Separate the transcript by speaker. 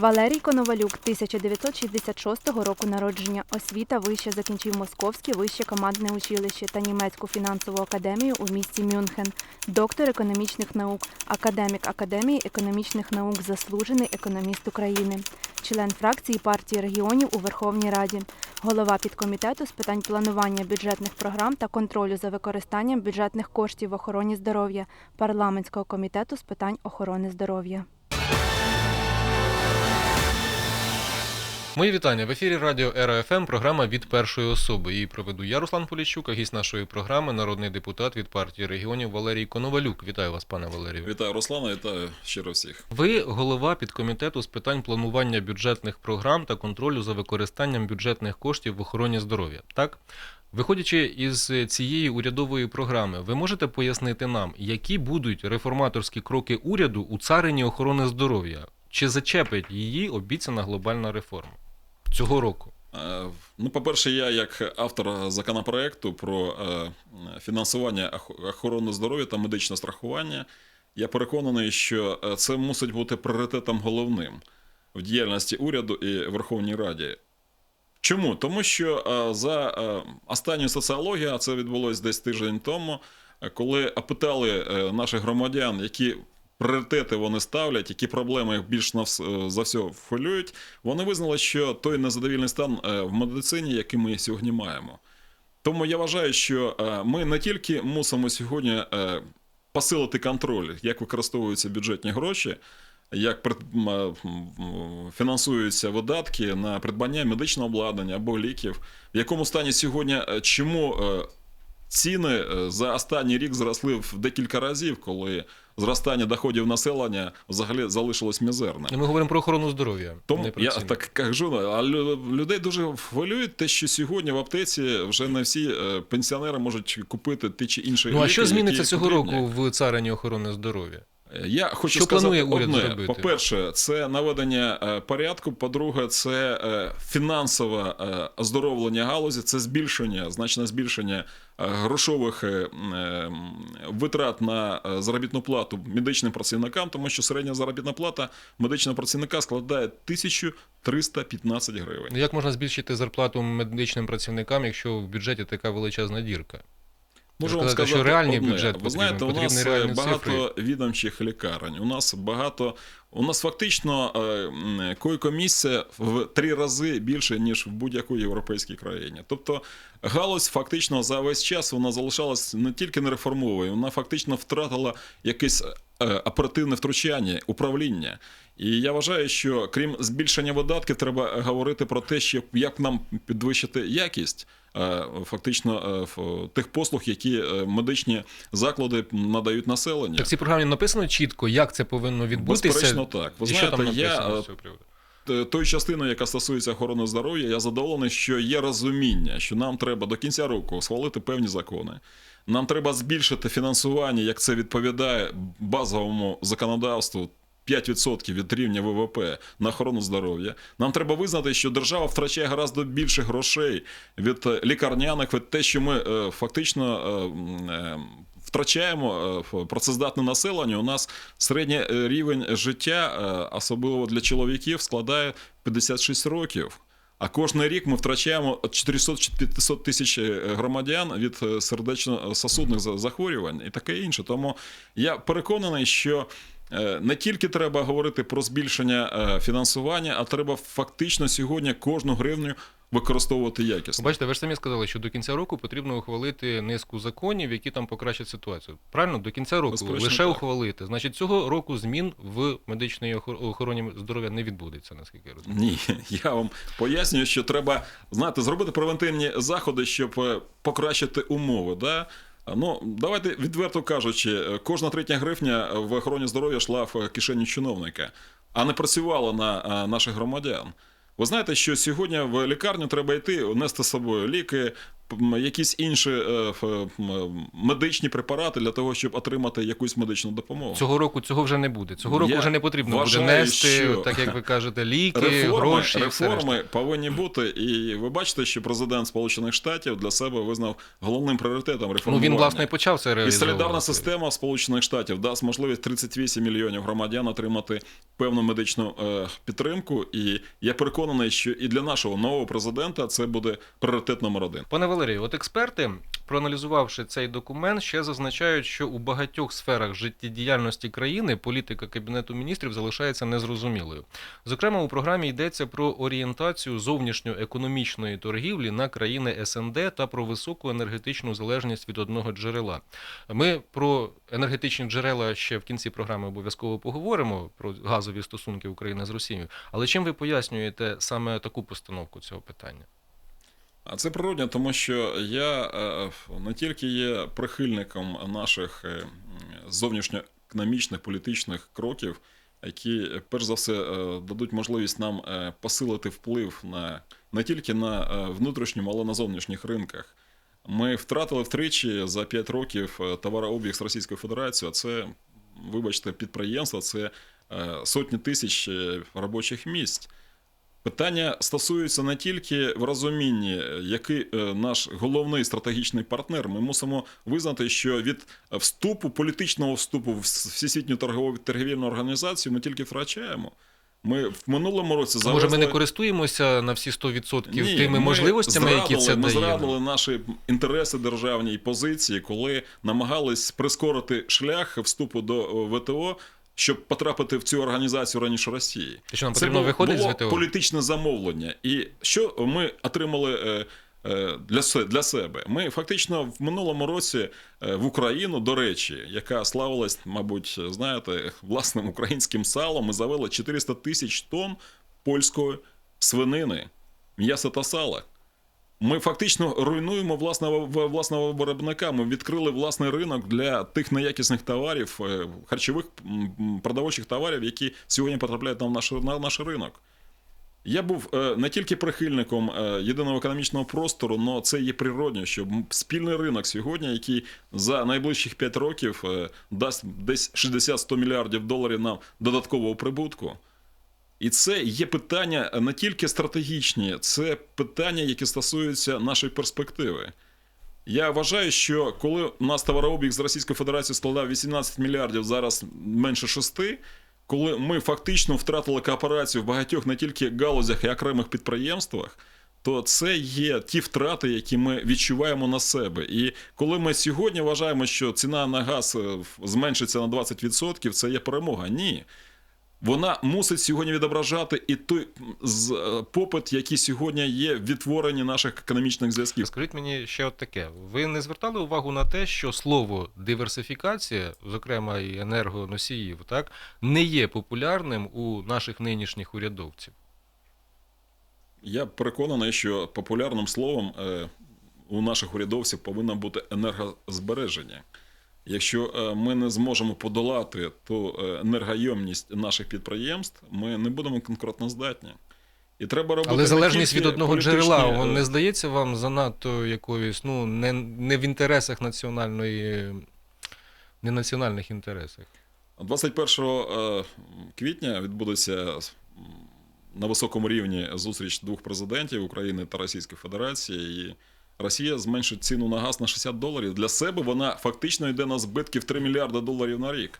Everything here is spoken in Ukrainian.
Speaker 1: Валерій Коновалюк, 1966 року народження. Освіта вища закінчив Московське вище командне училище та німецьку фінансову академію у місті Мюнхен. Доктор економічних наук, академік Академії економічних наук, заслужений економіст України. Член фракції партії регіонів у Верховній Раді. Голова підкомітету з питань планування бюджетних програм та контролю за використанням бюджетних коштів в охороні здоров'я парламентського комітету з питань охорони здоров'я.
Speaker 2: Мої вітання в ефірі Радіо Ера ФМ, програма від першої особи. Її проведу я, Руслан Поліщук, а гість нашої програми, народний депутат від партії регіонів Валерій Коновалюк. Вітаю вас, пане Валерію.
Speaker 3: Вітаю Руслана, вітаю щиро всіх.
Speaker 2: Ви голова підкомітету з питань планування бюджетних програм та контролю за використанням бюджетних коштів в охороні здоров'я. Так, виходячи із цієї урядової програми, ви можете пояснити нам, які будуть реформаторські кроки уряду у царині охорони здоров'я? Чи зачепить її обіцяна глобальна реформа цього року?
Speaker 3: Е, Ну, по-перше, я як автор законопроекту про е, фінансування охорони здоров'я та медичне страхування, я переконаний, що е, це мусить бути пріоритетом головним в діяльності уряду і Верховній Раді. Чому? Тому що за останньою соціологією, а це відбулося десь тиждень тому, коли опитали наших громадян, які пріоритети вони ставлять, які проблеми їх більш на вс- е, за все хвилюють, вони визнали, що той незадовільний стан е, в медицині, який ми сьогодні маємо. Тому я вважаю, що е, ми не тільки мусимо сьогодні посилити контроль, як використовуються бюджетні гроші, як фінансуються видатки на придбання медичного обладнання або ліків, в якому стані сьогодні чому ціни за останній рік зросли в декілька разів, коли зростання доходів населення взагалі залишилось мізерне.
Speaker 2: Ми говоримо про охорону здоров'я.
Speaker 3: Тому
Speaker 2: не про
Speaker 3: я так кажу, а лю- людей дуже хвилюють те, що сьогодні в аптеці вже не всі е, пенсіонери можуть купити ті чи інші
Speaker 2: Ну а
Speaker 3: ліки,
Speaker 2: що зміниться цього
Speaker 3: потрібні.
Speaker 2: року в царині охорони здоров'я?
Speaker 3: Я хочу
Speaker 2: Що
Speaker 3: сказати
Speaker 2: планує уряд
Speaker 3: одне.
Speaker 2: зробити?
Speaker 3: По-перше, це наведення е, порядку. По-друге, це е, фінансове е, оздоровлення галузі, це збільшення, значне збільшення грошових витрат на заробітну плату медичним працівникам, тому що середня заробітна плата медичного працівника складає 1315 гривень.
Speaker 2: Як можна збільшити зарплату медичним працівникам, якщо в бюджеті така величезна дірка?
Speaker 3: Можу
Speaker 2: Сказати,
Speaker 3: вам
Speaker 2: що
Speaker 3: сказати
Speaker 2: реальний
Speaker 3: одне.
Speaker 2: бюджет
Speaker 3: Ви знаєте, у нас
Speaker 2: реальні
Speaker 3: багато відомчих лікарень. У нас багато. У нас фактично е, койко-місця в три рази більше, ніж в будь-якій європейській країні. Тобто галузь фактично за весь час вона залишалась не тільки нереформовою, вона фактично втратила якесь е, оперативне втручання, управління. І я вважаю, що крім збільшення видатків, треба говорити про те, що як нам підвищити якість е, фактично е, тих послуг, які е, медичні заклади надають населенню.
Speaker 2: Так в цій програмі написано чітко, як це повинно відбутися.
Speaker 3: Безперечно, так. Ви
Speaker 2: І що там
Speaker 3: знаєте, я? Тою частиною, яка стосується охорони здоров'я, я задоволений, що є розуміння, що нам треба до кінця року схвалити певні закони. Нам треба збільшити фінансування, як це відповідає базовому законодавству. 5% від рівня ВВП на охорону здоров'я. Нам треба визнати, що держава втрачає гораздо більше грошей від е, лікарняних, від те, що ми е, фактично е, е, втрачаємо е, працездатне населення. У нас середній е, рівень життя, особливо для чоловіків, складає 56 років. А кожен рік ми втрачаємо 400-500 тисяч громадян від сердечно-сосудних захворювань і таке інше. Тому я переконаний, що не тільки треба говорити про збільшення е, фінансування, а треба фактично сьогодні кожну гривню використовувати якісно.
Speaker 2: Бачите, ви ж самі сказали, що до кінця року потрібно ухвалити низку законів, які там покращать ситуацію. Правильно, до кінця року
Speaker 3: Безперечно,
Speaker 2: лише
Speaker 3: так.
Speaker 2: ухвалити. Значить, цього року змін в медичній охор- охороні здоров'я не відбудеться, наскільки я розумію.
Speaker 3: Ні, я вам пояснюю, що треба знаєте, зробити превентивні заходи, щоб е, покращити умови. Да? Ну, давайте відверто кажучи, кожна третя гривня в охороні здоров'я йшла в кишені чиновника, а не працювала на е, наших громадян. Ви знаєте, що сьогодні в лікарню треба йти, нести з собою ліки, якісь інші е, медичні препарати для того, щоб отримати якусь медичну допомогу.
Speaker 2: Цього року цього вже не буде. Цього року
Speaker 3: Я
Speaker 2: вже не потрібно
Speaker 3: вважаю,
Speaker 2: буде нести,
Speaker 3: що
Speaker 2: так як ви кажете, ліки,
Speaker 3: Реформи,
Speaker 2: гроші.
Speaker 3: реформи повинні бути, і ви бачите, що президент Сполучених Штатів для себе визнав головним пріоритетом
Speaker 2: Ну він власне і почав це
Speaker 3: І солідарна система Сполучених Штатів дасть можливість 38 мільйонів громадян отримати певну медичну е, підтримку. І я переконаний, що і для нашого нового президента це буде пріоритет номер один.
Speaker 2: Пане Валерію, от експерти, проаналізувавши цей документ, ще зазначають, що у багатьох сферах життєдіяльності країни політика Кабінету міністрів залишається незрозумілою. Зокрема, у програмі йдеться про орієнтацію зовнішньоекономічної торгівлі на країни СНД та про високу енергетичну залежність від одного джерела. Ми про енергетичні джерела ще в кінці програми обов'язково поговоримо про газові стосунки України з Росією. Але чим ви пояснюєте саме таку постановку цього питання?
Speaker 3: А це природньо, тому що я е, не тільки є прихильником наших е, зовнішньоекономічних політичних кроків, які перш за все е, дадуть можливість нам посилити вплив на не тільки на внутрішньому, але й на зовнішніх ринках. Ми втратили втричі за 5 років товарообіг з Російською Федерацією. Це, вибачте, підприємства, це сотні тисяч робочих місць. Питання стосується не тільки в розумінні, який е, наш головний стратегічний партнер. Ми мусимо визнати, що від вступу, політичного вступу в Всесвітню торгову торгівельну організацію ми тільки втрачаємо. Ми в минулому році
Speaker 2: А Може, ми не користуємося на всі 100%
Speaker 3: ні,
Speaker 2: тими
Speaker 3: ми
Speaker 2: можливостями, які це
Speaker 3: Ми
Speaker 2: дає?
Speaker 3: зрадили наші інтереси державні і позиції, коли намагались прискорити шлях вступу до ВТО, щоб потрапити в цю організацію раніше Росії.
Speaker 2: Те, що нам
Speaker 3: Це
Speaker 2: потрібно
Speaker 3: було,
Speaker 2: виходити
Speaker 3: було
Speaker 2: з ВТО?
Speaker 3: політичне замовлення. І що ми отримали е, е, для, для себе? Ми фактично в минулому році е, в Україну, до речі, яка славилась, мабуть, знаєте, власним українським салом, ми завели 400 тисяч тонн польської свинини, м'яса та сала. Ми фактично руйнуємо власного власного виробника. Ми відкрили власний ринок для тих неякісних товарів, е, харчових продовольчих товарів, які сьогодні потрапляють на наш, на наш ринок. Я був е, не тільки прихильником е, єдиного економічного простору, але це є природньо, що спільний ринок сьогодні, який за найближчих 5 років дасть десь 60-100 мільярдів доларів нам додаткового прибутку. І це є питання не тільки стратегічні, це питання, які стосуються нашої перспективи. Я вважаю, що коли у нас товарообіг з Російською Федерацією складав 18 мільярдів, зараз менше 6, коли ми фактично втратили кооперацію в багатьох не тільки галузях і окремих підприємствах, то це є ті втрати, які ми відчуваємо на себе. І коли ми сьогодні вважаємо, що ціна на газ е, зменшиться на 20%, це є перемога. Ні. Вона мусить сьогодні відображати і той е, попит, який сьогодні є в відтворенні наших економічних зв'язків.
Speaker 2: Скажіть мені ще от таке: ви не звертали увагу на те, що слово диверсифікація, зокрема і енергоносіїв, так не є популярним у наших нинішніх урядовців?
Speaker 3: Я переконаний, що популярним словом е, у наших урядовців повинно бути енергозбереження. Якщо е, ми не зможемо подолати ту е, енергойомність наших підприємств, ми не будемо конкурентоздатні. І треба робити
Speaker 2: Але залежність від одного
Speaker 3: політичні,
Speaker 2: джерела,
Speaker 3: е,
Speaker 2: воно не здається вам занадто якоюсь, ну, не, не в інтересах національної, не національних інтересах.
Speaker 3: 21 е, квітня відбудеться на високому рівні зустріч двох президентів України та Російської Федерації. І Росія зменшить ціну на газ на 60 доларів. Для себе вона фактично йде на збитки в 3 мільярди доларів на рік.